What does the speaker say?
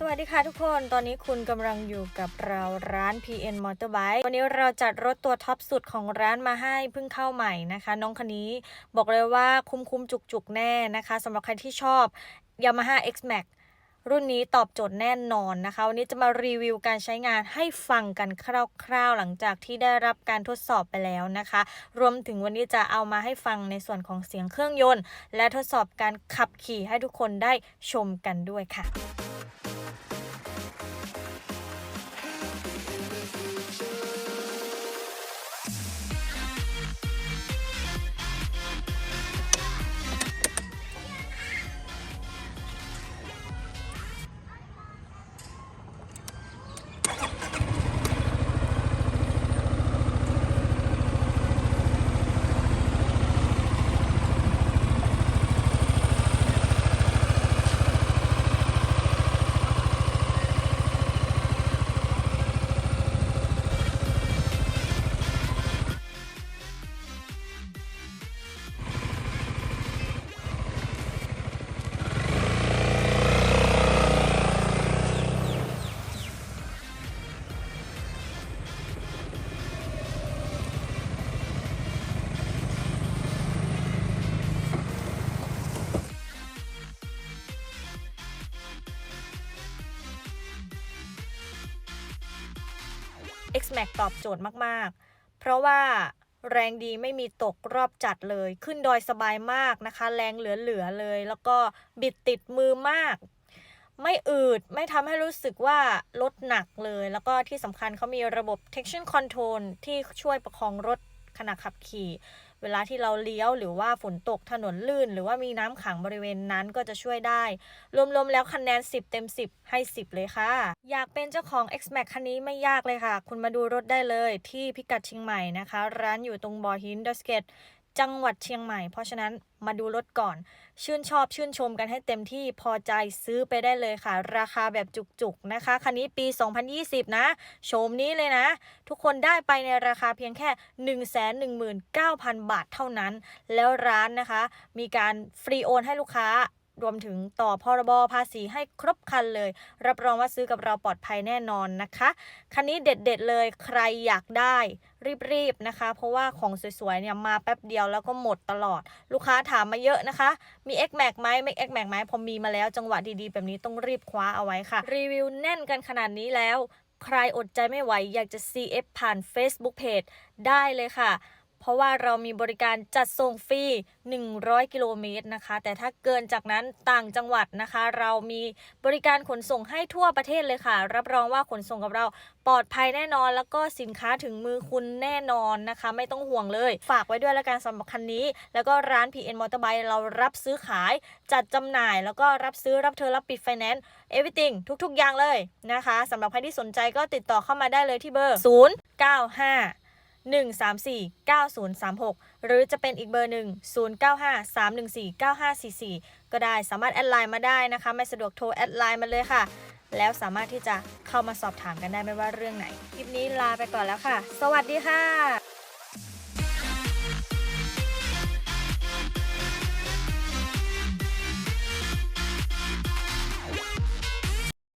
สวัสดีค่ะทุกคน ตอนนี้คุณกำลังอยู่กับเราร้าน PN Motorbike วันนี้เราจัดรถตัวท็อปสุดของร้านมาให้เพิ่งเข้าใหม่นะคะ น้องคันนี้บอกเลยว่าคุ้มคุ้มจุกจุกๆ แน่นะคะสำหรับใครที่ชอบ Yamaha X Max รุ่นนี้ตอบโจทย์แน่นอนนะคะ วันนี้จะมารีวิวการใช้งานให้ฟังกันคร่าวๆ หลังจากที่ได้รับการทดสอบไปแล้วนะคะ รวมถึงวันนี้จะเอามาให้ฟังในส่วนของเสียงเครื่องยนต์ และทดสอบการขับขี่ให้ทุกคนได้ชมกันด้วยค่ะ X-Max ตอบโจทย์มากๆ เพราะว่าแรงดีไม่มีตกรอบจัดเลย ขึ้นดอยสบายมากนะคะ แรงเหลือๆเลย แล้วก็บิดติดมือมาก ไม่อืดไม่ทำให้รู้สึกว่าลดหนักเลย แล้วก็ที่สำคัญเขามีระบบ traction control ที่ช่วยประคองรถ ขณะขับขี่ เวลาที่เราเลี้ยวหรือว่าฝนตกถนนลื่น หรือว่ามีน้ำขังบริเวณนั้นก็จะช่วยได้ รวมๆแล้วคะแนน 10 เต็ม 10 ให้ 10 เลยค่ะ อยากเป็นเจ้าของ X-Max คันนี้ไม่ยากเลยค่ะ คุณมาดูรถได้เลยที่พิกัดเชียงใหม่นะคะ ร้านอยู่ตรงบอหินดอสเกต จังหวัดเชียงใหม่ เพราะฉะนั้นมาดูรถก่อน ชื่นชอบชื่นชมกันให้เต็มที่พอใจซื้อไปได้เลยค่ะ ราคาแบบจุกๆนะคะ คันนี้ปี 2020 นะ โฉมนี้เลยนะ ทุกคนได้ไปในราคาเพียงแค่ 119,000 บาทเท่านั้น แล้วร้านนะคะ มีการฟรีโอนให้ลูกค้า รวมถึงต่อพรบภาษีให้ครบคันเลย รับรองว่าซื้อกับเราปลอดภัยแน่นอนนะคะ คันนี้เด็ดๆเลยใครอยากได้รีบๆนะคะ เพราะว่าของสวยๆเนี่ยมาแป๊บเดียวแล้วก็หมดตลอด ลูกค้าถามมาเยอะนะคะ มี X Max ไหมไม่ X Max ไหมพอมีมาแล้วจังหวะดีๆ แบบนี้ต้องรีบคว้าเอาไว้ค่ะ รีวิวแน่นกันขนาดนี้แล้ว ใครอดใจไม่ไหวอยากจะ CF ผ่าน Facebook Page ได้เลยค่ะ เพราะว่าเรามีบริการจัดส่งฟรี 100 กิโลเมตรนะคะ แต่ถ้าเกินจากนั้นต่างจังหวัดนะคะ เรามีบริการขนส่งให้ทั่วประเทศเลยค่ะ รับรองว่าขนส่งกับเราปลอดภัยแน่นอน แล้วก็สินค้าถึงมือคุณแน่นอนนะคะ ไม่ต้องห่วงเลย ฝากไว้ด้วยแล้วกันสำหรับคันนี้ แล้วก็ร้าน PN Motorbike เรารับซื้อขาย จัดจำหน่าย แล้วก็รับซื้อรับเธอรับปิดไฟแนนซ์ everything ทุก ๆ อย่างเลยนะคะสำหรับใครที่สนใจก็ติดต่อเข้ามาได้เลยที่เบอร์ 095 9036 หรือจะเป็นอีกเบอร์หนึ่ง095 314 9544 ก็ได้สามารถแอดไลน์มาได้นะคะ ไม่สะดวกโทรแอดไลน์มาเลยค่ะ แล้วสามารถที่จะเข้ามาสอบถามกันได้ไม่ว่าเรื่องไหน คลิปนี้ลาไปก่อนแล้วค่ะ สวัสดีค่ะ